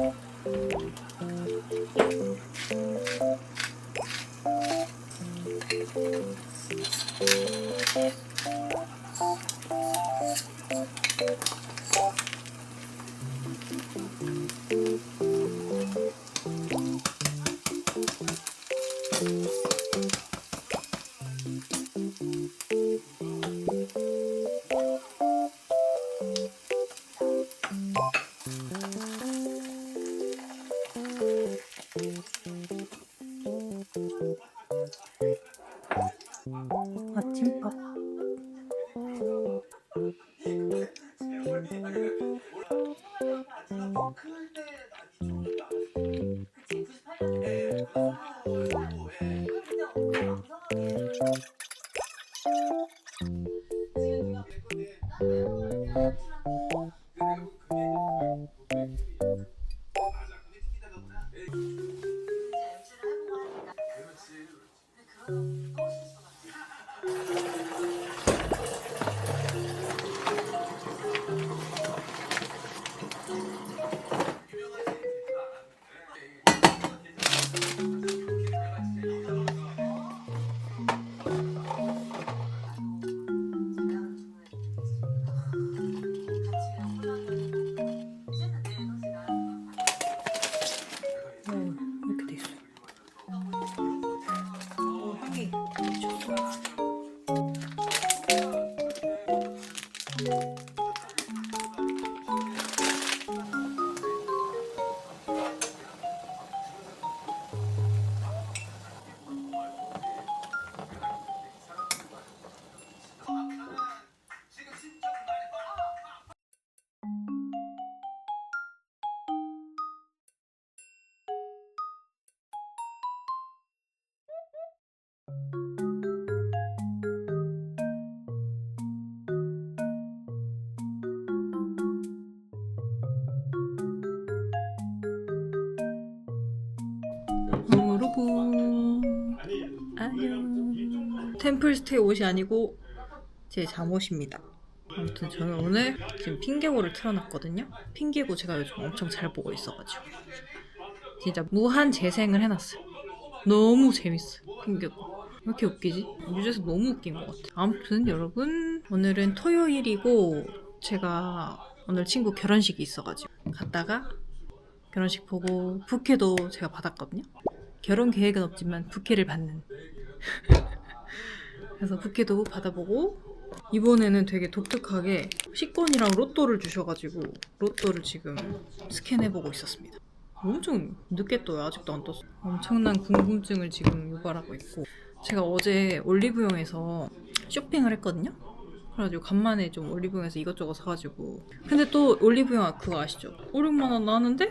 아 여러분. 안녕. 템플스테이 옷이 아니고 제 잠옷입니다. 아무튼 저는 오늘 지금 핑계고를 틀어놨거든요. 핑계고 제가 요즘 엄청 잘 보고 있어가지고. 진짜 무한 재생을 해놨어요. 너무 재밌어요 핑계고. 왜 이렇게 웃기지? 유재석 너무 웃긴 것 같아 아무튼 여러분 오늘은 토요일이고 제가 오늘 친구 결혼식이 있어가지고 갔다가 결혼식 보고 부케도 제가 받았거든요 결혼 계획은 없지만 부케를 받는. 그래서 부케도 받아보고 이번에는 되게 독특하게 식권이랑 로또를 주셔가지고 로또를 지금 스캔해보고 있었습니다. 엄청 늦게 떠요. 아직도 안 떴어. 엄청난 궁금증을 지금 유발하고 있고 제가 어제 올리브영에서 쇼핑을 했거든요. 그래가지고 간만에 좀 올리브영에서 이것저것 사가지고 근데 또 올리브영 그거 아시죠? 5, 6만 원 나왔는데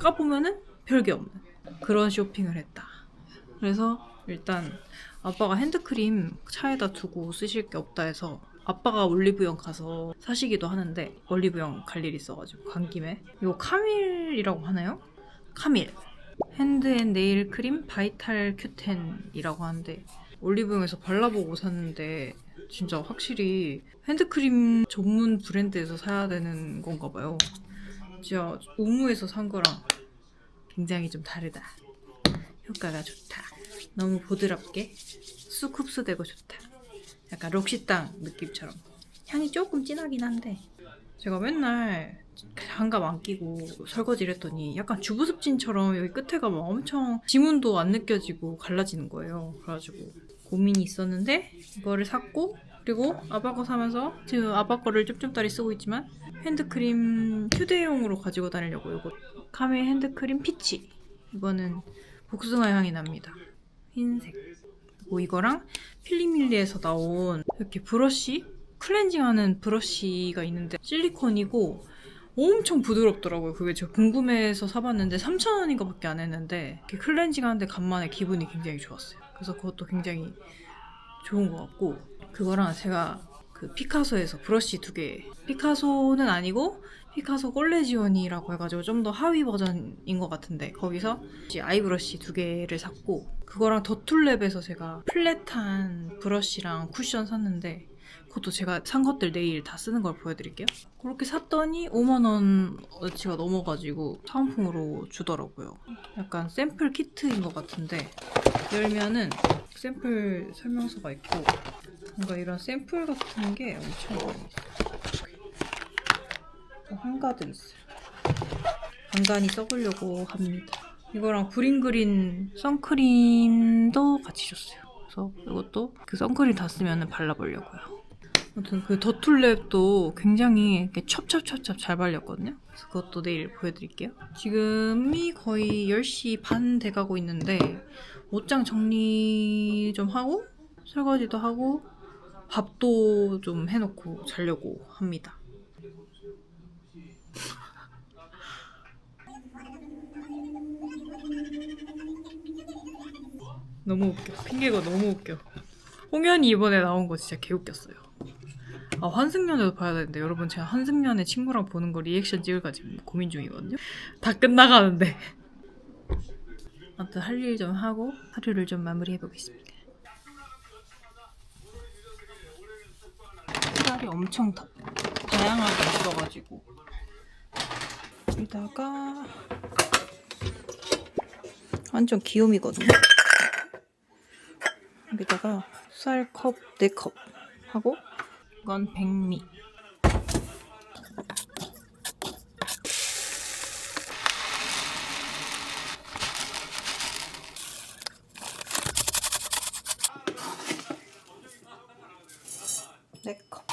까보면은 별게 없는 그런 쇼핑을 했다. 그래서 일단 아빠가 핸드크림 차에다 두고 쓰실 게 없다 해서 아빠가 올리브영 가서 사시기도 하는데 올리브영 갈일 있어가지고 간 김에 이거 카밀이라고 하나요? 카밀 핸드앤 네일 크림 바이탈 큐텐이라고 하는데 올리브영에서 발라보고 샀는데 진짜 확실히 핸드크림 전문 브랜드에서 사야 되는 건가 봐요. 진짜 우무에서 산 거랑 굉장히 좀 다르다. 효과가 좋다. 너무 보드랍게 쑥 흡수되고 좋다. 약간 록시땅 느낌처럼. 향이 조금 진하긴 한데 제가 맨날 장갑 안 끼고 설거지를 했더니 약간 주부습진처럼 여기 끝에가 막 엄청 지문도 안 느껴지고 갈라지는 거예요. 그래가지고 고민이 있었는데 이거를 샀고 그리고 아빠 거 사면서 지금 아빠 거를 쫌쫌다리 쓰고 있지만 핸드크림 휴대용으로 가지고 다니려고 이거 카메 핸드크림 피치. 이거는 복숭아 향이 납니다. 흰색. 그리고 이거랑 필리밀리에서 나온 이렇게 브러쉬? 클렌징하는 브러쉬가 있는데 실리콘이고 엄청 부드럽더라고요. 그게 제가 궁금해서 사봤는데 3,000원인가 밖에 안 했는데 이렇게 클렌징 하는데 간만에 기분이 굉장히 좋았어요. 그래서 그것도 굉장히 좋은 것 같고 그거랑 제가 그 피카소에서 브러쉬 두 개. 피카소는 아니고 피카소 꼴레지오니라고 해가지고 좀 더 하위 버전인 것 같은데 거기서 아이브러쉬 두 개를 샀고 그거랑 더툴랩에서 제가 플랫한 브러쉬랑 쿠션 샀는데 그것도 제가 산 것들 내일 다 쓰는 걸 보여드릴게요. 그렇게 샀더니 5만 원어치가 넘어가지고 사은품으로 주더라고요. 약간 샘플 키트인 것 같은데 열면은 샘플 설명서가 있고 뭔가 이런 샘플 같은 게 엄청 많이 있어요. 한가득 있어요. 간간히 써보려고 합니다. 이거랑 그린그린 선크림도 같이 줬어요. 그래서 이것도 그 선크림 다 쓰면 발라보려고요. 아무튼 그 더툴랩도 굉장히 이렇게 첩첩첩첩 잘 발렸거든요. 그래서 그것도 내일 보여드릴게요. 지금이 거의 10시 반 돼가고 있는데 옷장 정리 좀 하고 설거지도 하고 밥도 좀 해놓고 자려고 합니다. 너무 웃겨. 핑계가 너무 웃겨. 홍현이 이번에 나온 거 진짜 개웃겼어요. 아, 환승연애도 봐야 되는데 여러분 제가 환승연애 친구랑 보는 거 리액션 찍을까 지금 고민 중이거든요. 다 끝나가는데. 아무튼 할 일 좀 하고 하루를 좀 마무리해 보겠습니다. 색깔이 엄청 다, 다양하게 있어가지고 여기다가 완전 귀요미거든요. 여기다가 쌀컵 4컵 하고 이건 백미 네컵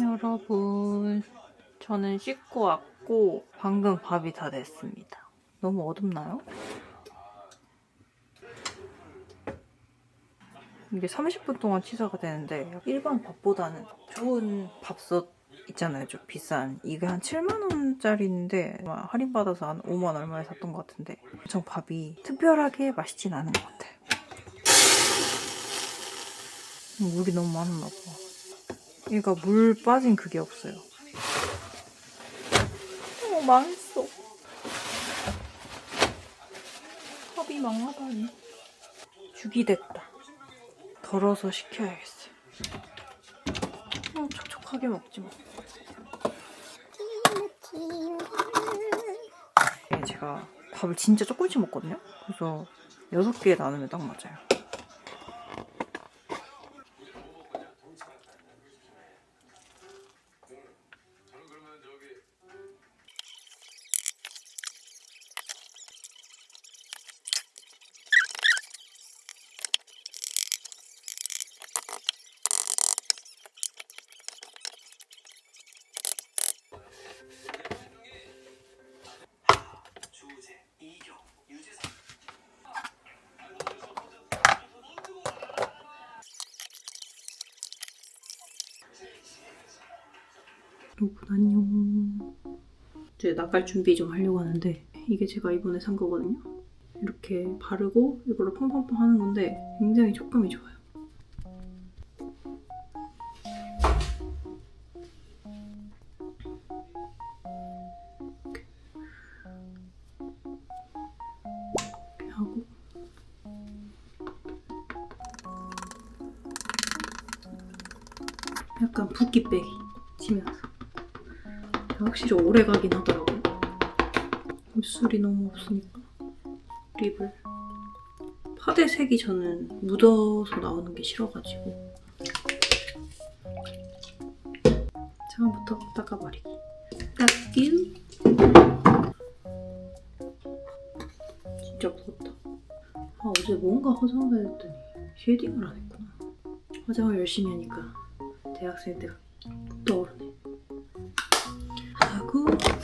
여러분, 저는 씻고 왔고 방금 밥이 다 됐습니다. 너무 어둡나요? 이게 30분 동안 취사가 되는데 일반 밥보다는 좋은 밥솥 있잖아요. 좀 비싼. 이게 한 7만 원짜리인데 아마 할인받아서 한 5만 얼마에 샀던 것 같은데 엄청 밥이 특별하게 맛있진 않은 것 같아요. 음, 물이 너무 많았나 봐. 얘가 물 빠진 그게 없어요. 어, 망했어. 컵이 망하다니. 죽이 됐다. 덜어서 식혀야겠어요. 어, 촉촉하게 먹지 뭐. 네, 제가 밥을 진짜 조금씩 먹거든요. 그래서 6개 나누면 딱 맞아요. 여러분 안녕. 이제 나갈 준비 좀 하려고 하는데 이게 제가 이번에 산 거거든요. 이렇게 바르고 이걸로 팡팡팡 하는 건데 굉장히 촉감이 좋아요. 약간 붓기 빼기 치면서 확실히 오래 가긴 하더라고요. 입술이 너무 없으니까. 립을. 파데 색이 저는 묻어서 나오는 게 싫어가지고. 처음부터 닦아버리기 닦기 진짜 부었다. 아 어제 뭔가 화장을 했더니 쉐딩을 안 했구나. 화장을 열심히 하니까 대학생 때가 떠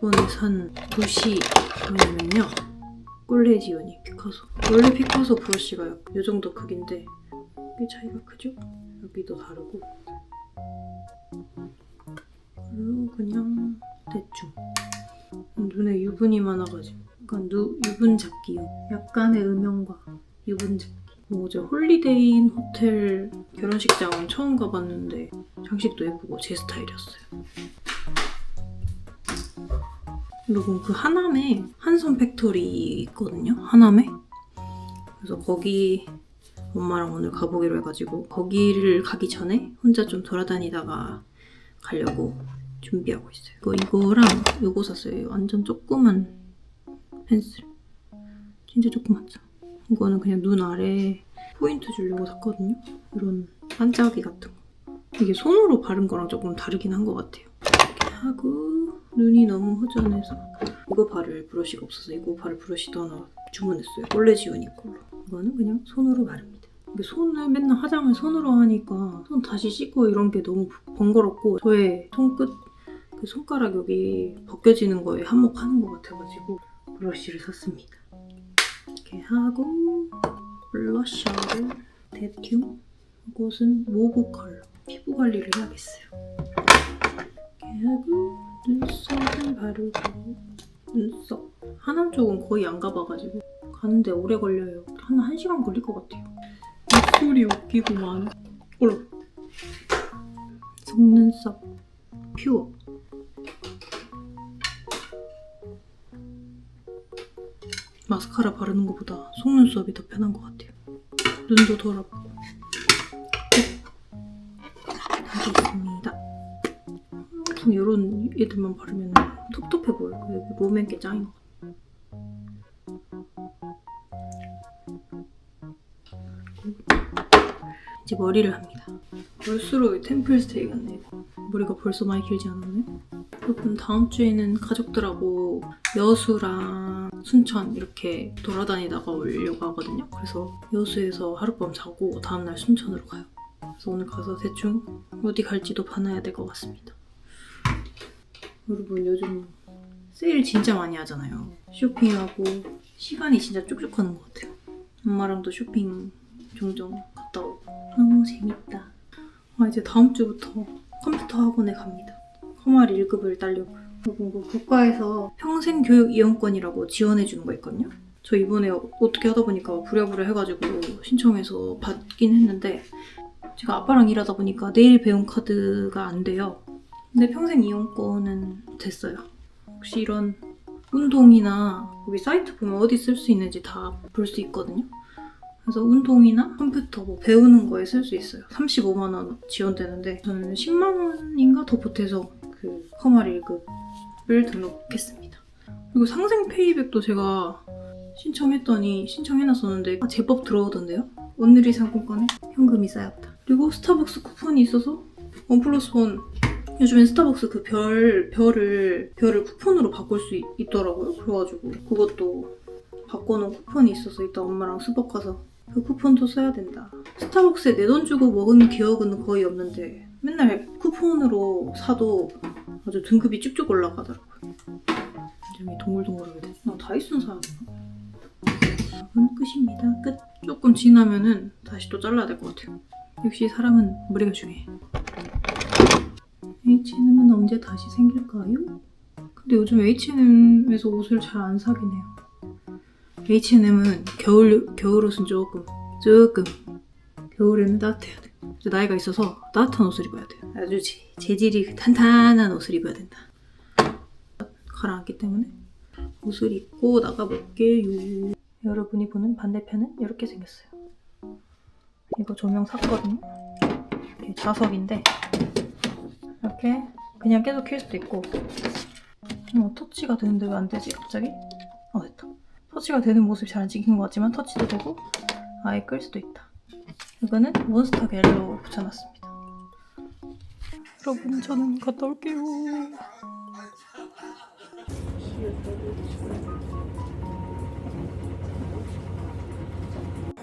이번에 산 붓이 뭐냐면요 꼴레지오니 피카소. 원래 피카소 브러쉬가 이 정도 크기인데 꽤 차이가 크죠? 여기도 다르고. 그리고 그냥 대충. 눈에 유분이 많아가지고. 약간 누, 유분 잡기용 약간의 음영과 유분 잡기. 뭐 어제 홀리데이인 호텔 결혼식장은 처음 가봤는데 장식도 예쁘고 제 스타일이었어요. 여러분 그 하남에 한섬 팩토리 있거든요. 하남에. 그래서 거기 엄마랑 오늘 가보기로 해가지고 거기를 가기 전에 혼자 좀 돌아다니다가 가려고 준비하고 있어요. 이거 이거랑 이거 샀어요. 완전 조그만 펜슬. 진짜 조그맣죠. 이거는 그냥 눈 아래 포인트 주려고 샀거든요. 이런 반짝이 같은 거. 이게 손으로 바른 거랑 조금 다르긴 한 것 같아요. 이렇게 하고 눈이 너무 허전해서 이거 바를 브러쉬가 없어서 이거 바를 브러쉬도 하나 주문했어요. 원래 지우니 걸로. 이거는 그냥 손으로 바릅니다. 손을 맨날 화장을 손으로 하니까 손 다시 씻고 이런 게 너무 번거롭고 저의 손끝 그 손가락 여기 벗겨지는 거에 한몫하는 것 같아가지고 브러쉬를 샀습니다. 이렇게 하고 블러셔를 대충 이것은 모브 컬러 피부 관리를 해야겠어요. 이렇게 하고 바르고 눈썹 하남 쪽은 거의 안 가봐가지고 가는데 오래 걸려요. 한 1시간 걸릴 것 같아요. 목소리 웃기구만. 올라. 속눈썹 퓨어. 마스카라 바르는 것보다 속눈썹이 더 편한 것 같아요. 눈도 덜 아프고. 하겠습니다. 보통 이런 애들만 바르면 텁텁해 보여요. 여기 롬앤게 짱인 것 같아요. 이제 머리를 합니다. 볼수록 템플 스테이 같네요. 머리가 벌써 많이 길지 않았네. 여러분 다음 주에는 가족들하고 여수랑 순천 이렇게 돌아다니다가 오려고 하거든요. 그래서 여수에서 하룻밤 자고 다음날 순천으로 가요. 그래서 오늘 가서 대충 어디 갈지도 봐놔야 될 것 같습니다. 여러분 요즘 세일 진짜 많이 하잖아요. 쇼핑하고 시간이 진짜 쭉쭉 가는 것 같아요. 엄마랑도 쇼핑 종종 갔다 오고 너무 재밌다. 아 이제 다음 주부터 컴퓨터 학원에 갑니다. 커말 1급을 따려고요. 여러분 그 국가에서 평생 교육 이용권이라고 지원해 주는 거 있거든요. 저 이번에 어떻게 하다 보니까 부랴부랴 해가지고 신청해서 받긴 했는데 제가 아빠랑 일하다 보니까 내일 배운 카드가 안 돼요. 근데 평생 이용권은 됐어요. 혹시 이런 운동이나 여기 사이트 보면 어디 쓸 수 있는지 다 볼 수 있거든요. 그래서 운동이나 컴퓨터 뭐 배우는 거에 쓸 수 있어요. 35만 원 지원되는데 저는 10만 원인가 더 보태서 그 커말 1급을 등록했습니다. 그리고 상생 페이백도 제가 신청했더니 신청해놨었는데 아, 제법 들어오던데요? 오늘의 상품권에 현금이 쌓였다. 그리고 스타벅스 쿠폰이 있어서 원 플러스 원 요즘엔 스타벅스 그 별, 별을, 별을 쿠폰으로 바꿀 수 있, 있더라고요. 그래가지고 그것도 바꿔놓은 쿠폰이 있어서 이따 엄마랑 스벅 가서 그 쿠폰도 써야 된다. 스타벅스에 내 돈 주고 먹은 기억은 거의 없는데 맨날 쿠폰으로 사도 아주 등급이 쭉쭉 올라가더라고요. 굉장히 동글동글하게 돼. 나 다이슨 사야 되나? 이건 끝입니다. 끝. 조금 지나면은 다시 또 잘라야 될 것 같아요. 역시 사람은 머리가 중요해. H&M은 언제 다시 생길까요? 근데 요즘 H&M에서 옷을 잘 안 사긴 해요. H&M은 겨울 겨울 옷은 조금 조금 겨울에는 따뜻해야 돼. 이제 나이가 있어서 따뜻한 옷을 입어야 돼요. 아주 재, 재질이 탄탄한 옷을 입어야 된다. 가라앉기 때문에 옷을 입고 나가볼게요. 여러분이 보는 반대편은 이렇게 생겼어요. 이거 조명 샀거든요. 이렇게 자석인데 이렇게 그냥 계속 킬 수도 있고 어, 터치가 되는데 왜 안 되지 갑자기? 어 됐다. 터치가 되는 모습이 잘 안 찍힌 것 같지만 터치도 되고 아예 끌 수도 있다. 이거는 몬스터 갤로 붙여놨습니다. 여러분 저는 갔다 올게요.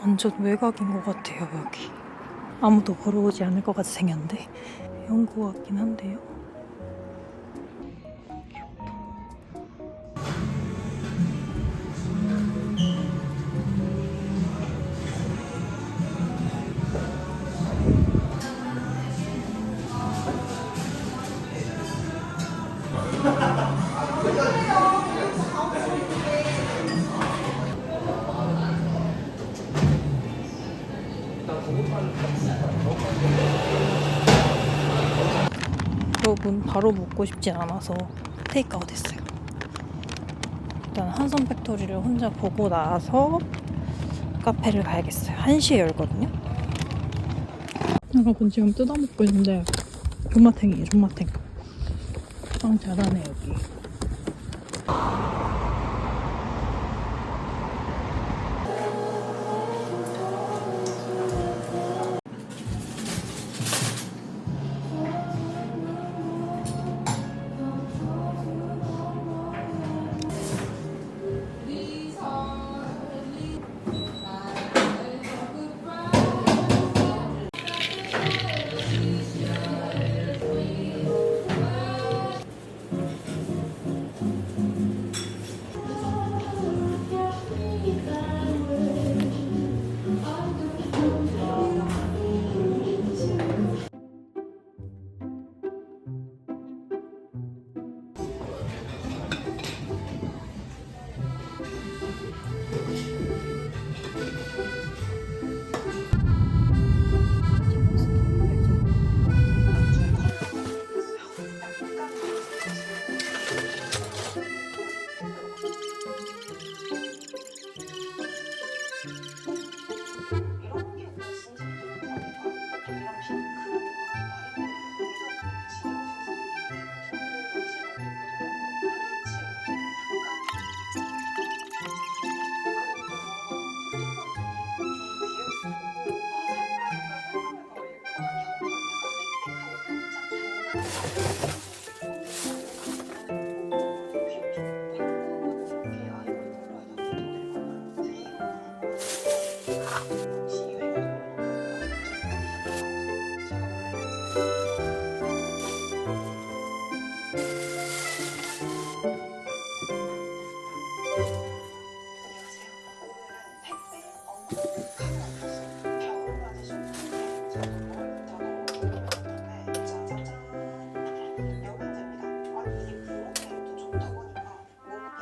완전 외곽인 것 같아요 여기. 아무도 걸어오지 않을 것 같이 생겼는데 연구 같긴 한데요. 여러분 바로 먹고 싶진 않아서 테이크아웃 했어요. 일단 한성 팩토리를 혼자 보고 나서 카페를 가야겠어요. 1시에 열거든요. 여러분 지금 뜯어먹고 있는데 존맛탱이에요 존맛탱. 빵 잘하네 여기.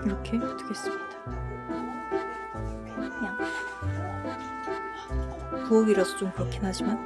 이렇게 두겠습니다. 그냥 부엌이라서 좀 그렇긴 하지만